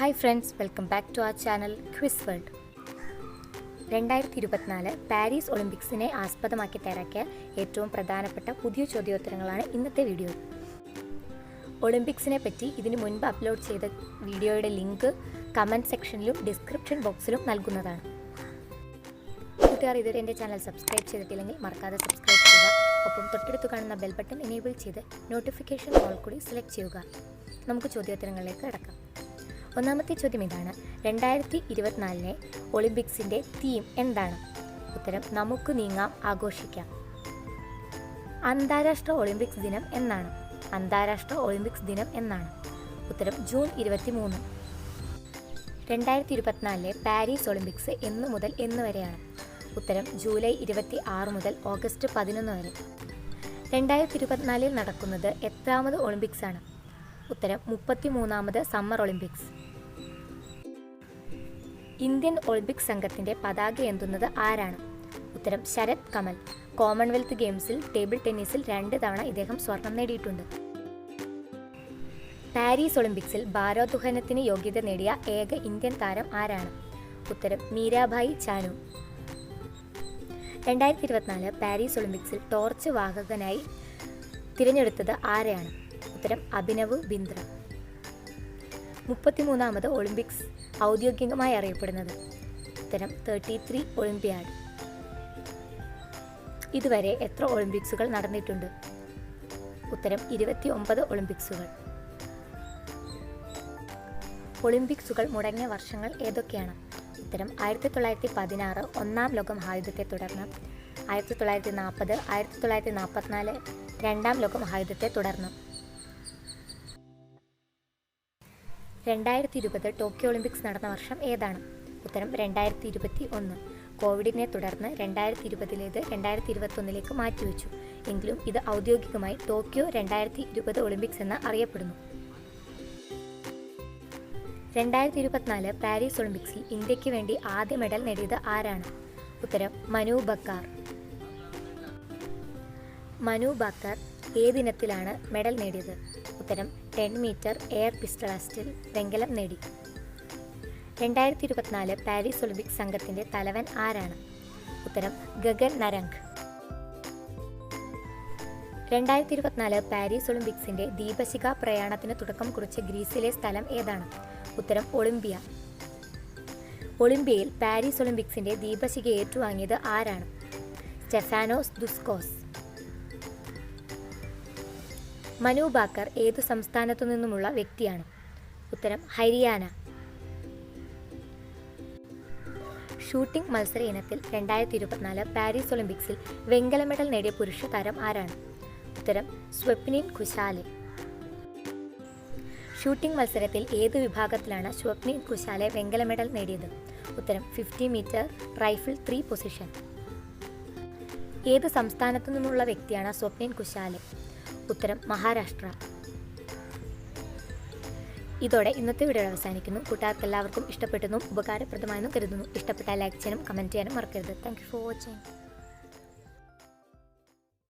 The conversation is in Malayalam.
Hi friends welcome back to our channel quiz world രണ്ടായിരത്തി ഇരുപത്തിനാല് പാരീസ് ഒളിമ്പിക്സിനെ ആസ്പദമാക്കി തയ്യാറാക്കിയ ഏറ്റവും പ്രധാനപ്പെട്ട പുതിയ ചോദ്യോത്തരങ്ങളാണ് ഇന്നത്തെ വീഡിയോ ഒളിമ്പിക്സിനെ പറ്റി ഇതിനു മുൻപ് അപ്ലോഡ് ചെയ്ത വീഡിയോയുടെ ലിങ്ക് കമന്റ് സെക്ഷനിലും ഡിസ്ക്രിപ്ഷൻ ബോക്സിലും നൽകുന്നതാണ്. കൂട്ടുകാർ ഇതുവരെ എന്റെ ചാനൽ സബ്സ്ക്രൈബ് ചെയ്തിട്ടില്ലെങ്കിൽ മറക്കാതെ സബ്സ്ക്രൈബ് ചെയ്യുക. ഒപ്പം തൊട്ടടുത്ത് കാണുന്ന ബെൽ ബട്ടൺ എനേബിൾ ചെയ്ത് നോട്ടിഫിക്കേഷൻ ഓൾ കൂടി സെലക്ട് ചെയ്യുക. നമുക്ക് ചോദ്യോത്തരങ്ങളിലേക്ക് കടക്കാം. ഒന്നാമത്തെ ചോദ്യം ഇതാണ്. രണ്ടായിരത്തി ഇരുപത്തിനാലിലെ ഒളിമ്പിക്സിന്റെ തീം എന്താണ്? ഉത്തരം നമുക്ക് നീങ്ങാം ആഘോഷിക്കാം. അന്താരാഷ്ട്ര ഒളിമ്പിക്സ് ദിനം എന്നാണ്. അന്താരാഷ്ട്ര ഒളിമ്പിക്സ് ദിനം എന്നാണ്. ഉത്തരം ജൂൺ ഇരുപത്തി മൂന്ന് രണ്ടായിരത്തി ഇരുപത്തിനാലിലെ പാരീസ് ഒളിമ്പിക്സ് എന്ന് മുതൽ എന്ന് വരെയാണ്. ഉത്തരം ജൂലൈ ഇരുപത്തി ആറ് മുതൽ ഓഗസ്റ്റ് പതിനൊന്ന് വരെ. രണ്ടായിരത്തി ഇരുപത്തിനാലിൽ നടക്കുന്നത് എത്രാമത് ഒളിമ്പിക്സ് ആണ് ഉത്തരം മുപ്പത്തി മൂന്നാമത് സമ്മർ ഒളിമ്പിക്സ് ഇന്ത്യൻ ഒളിമ്പിക് സംഘത്തിന്റെ പതാക എന്തുന്നത് ആരാണ്? ഉത്തരം ശരത് കമൽ. കോമൺവെൽത്ത് ഗെയിംസിൽ ടേബിൾ ടെന്നീസിൽ രണ്ട് തവണ ഇദ്ദേഹം സ്വർണം നേടിയിട്ടുണ്ട്. പാരീസ് ഒളിമ്പിക്സിൽ ഭാരോദ്വഹനത്തിന് യോഗ്യത നേടിയ ഏക ഇന്ത്യൻ താരം ആരാണ്? ഉത്തരം മീരാഭായി ചാനു. രണ്ടായിരത്തി ഇരുപത്തിനാല് പാരീസ് ഒളിമ്പിക്സിൽ ടോർച്ച് വാഹകനായി തിരഞ്ഞെടുത്തത് ആരെയാണ്? ഉത്തരം അഭിനവ് ബിന്ദ്ര. മുപ്പത്തിമൂന്നാമത് ഒളിമ്പിക്സ് ഔദ്യോഗികമായി അറിയപ്പെടുന്നത്. ഉത്തരം തേർട്ടി ത്രീ ഒളിമ്പിയാഡ്. ഇതുവരെ എത്ര ഒളിമ്പിക്സുകൾ നടന്നിട്ടുണ്ട്? ഉത്തരം ഇരുപത്തി ഒമ്പത് ഒളിമ്പിക്സുകൾ. ഒളിമ്പിക്സുകൾ മുടങ്ങിയ വർഷങ്ങൾ ഏതൊക്കെയാണ്? ഉത്തരം ആയിരത്തി തൊള്ളായിരത്തി പതിനാറ് ഒന്നാം ലോക മഹായുദ്ധത്തെ തുടർന്ന് ആയിരത്തി തൊള്ളായിരത്തി നാൽപ്പത് ആയിരത്തി തൊള്ളായിരത്തി നാൽപ്പത്തിനാല് രണ്ടാം ലോക മഹായുദ്ധത്തെ തുടർന്ന്. രണ്ടായിരത്തി ഇരുപത് ടോക്കിയോ ഒളിമ്പിക്സ് നടന്ന വർഷം ഏതാണ്? ഉത്തരം രണ്ടായിരത്തി ഇരുപത്തി ഒന്ന് കോവിഡിനെ തുടർന്ന് രണ്ടായിരത്തി ഇരുപതിലേത് രണ്ടായിരത്തി ഇരുപത്തൊന്നിലേക്ക് മാറ്റിവെച്ചു. എങ്കിലും ഇത് ഔദ്യോഗികമായി ടോക്കിയോ രണ്ടായിരത്തി ഇരുപത് ഒളിമ്പിക്സ് എന്ന് അറിയപ്പെടുന്നു. രണ്ടായിരത്തി ഇരുപത്തിനാല് പാരീസ് ഒളിമ്പിക്സിൽ ഇന്ത്യയ്ക്ക് വേണ്ടി ആദ്യ മെഡൽ നേടിയത് ആരാണ്? ഉത്തരം മനു ബക്കാർ. മനു ബക്കർ ഏതിനത്തിലാണ് മെഡൽ നേടിയത്? ഉത്തരം ടെൻ മീറ്റർ എയർ പിസ്റ്റൾ അസ്റ്റിൽ വെങ്കലം നേടി. രണ്ടായിരത്തി ഇരുപത്തിനാല് പാരീസ് ഒളിമ്പിക്സ് സംഘത്തിന്റെ തലവൻ ആരാണ്? ഉത്തരം ഗഗൻ നരംഗ്. രണ്ടായിരത്തി ഇരുപത്തിനാല് പാരീസ് ഒളിമ്പിക്സിന്റെ ദീപശിഖ പ്രയാണത്തിന് തുടക്കം കുറിച്ച ഗ്രീസിലെ സ്ഥലം ഏതാണ്? ഉത്തരം ഒളിമ്പിയ. ഒളിമ്പിയയിൽ പാരീസ് ഒളിമ്പിക്സിന്റെ ദീപശിഖ ഏറ്റുവാങ്ങിയത് ആരാണ്? സ്റ്റെഫാനോസ് ദുസ്കോസ്. മനു ബാക്കർ ഏത് സംസ്ഥാനത്തു നിന്നുമുള്ള വ്യക്തിയാണ്? ഉത്തരം ഹരിയാന. ഷൂട്ടിംഗ് മത്സര ഇനത്തിൽ രണ്ടായിരത്തി ഇരുപത്തിനാല് പാരീസ് ഒളിമ്പിക്സിൽ വെങ്കല മെഡൽ നേടിയ പുരുഷ താരം ആരാണ്? ഉത്തരം സ്വപ്നിൻ കുശാലെ. ഷൂട്ടിംഗ് മത്സരത്തിൽ ഏത് വിഭാഗത്തിലാണ് സ്വപ്നിൻ കുശാലെ വെങ്കല മെഡൽ നേടിയത്? ഉത്തരം fifty metre rifle three position. ഏത് സംസ്ഥാനത്തു നിന്നുമുള്ള വ്യക്തിയാണ് സ്വപ്നിൻ കുശാലെ? ഉത്തരം മഹാരാഷ്ട്ര. ഇതോടെ ഇന്നത്തെ വീഡിയോ അവസാനിക്കുന്നു. കൂട്ടുകാർക്ക് എല്ലാവർക്കും ഇഷ്ടപ്പെട്ടെന്നും ഉപകാരപ്രദമായെന്നും കരുതുന്നു. ഇഷ്ടപ്പെട്ടാൽ ലൈക്ക് ചെയ്യാനും കമന്റ് ചെയ്യാനും മറക്കരുത്. Thank for watching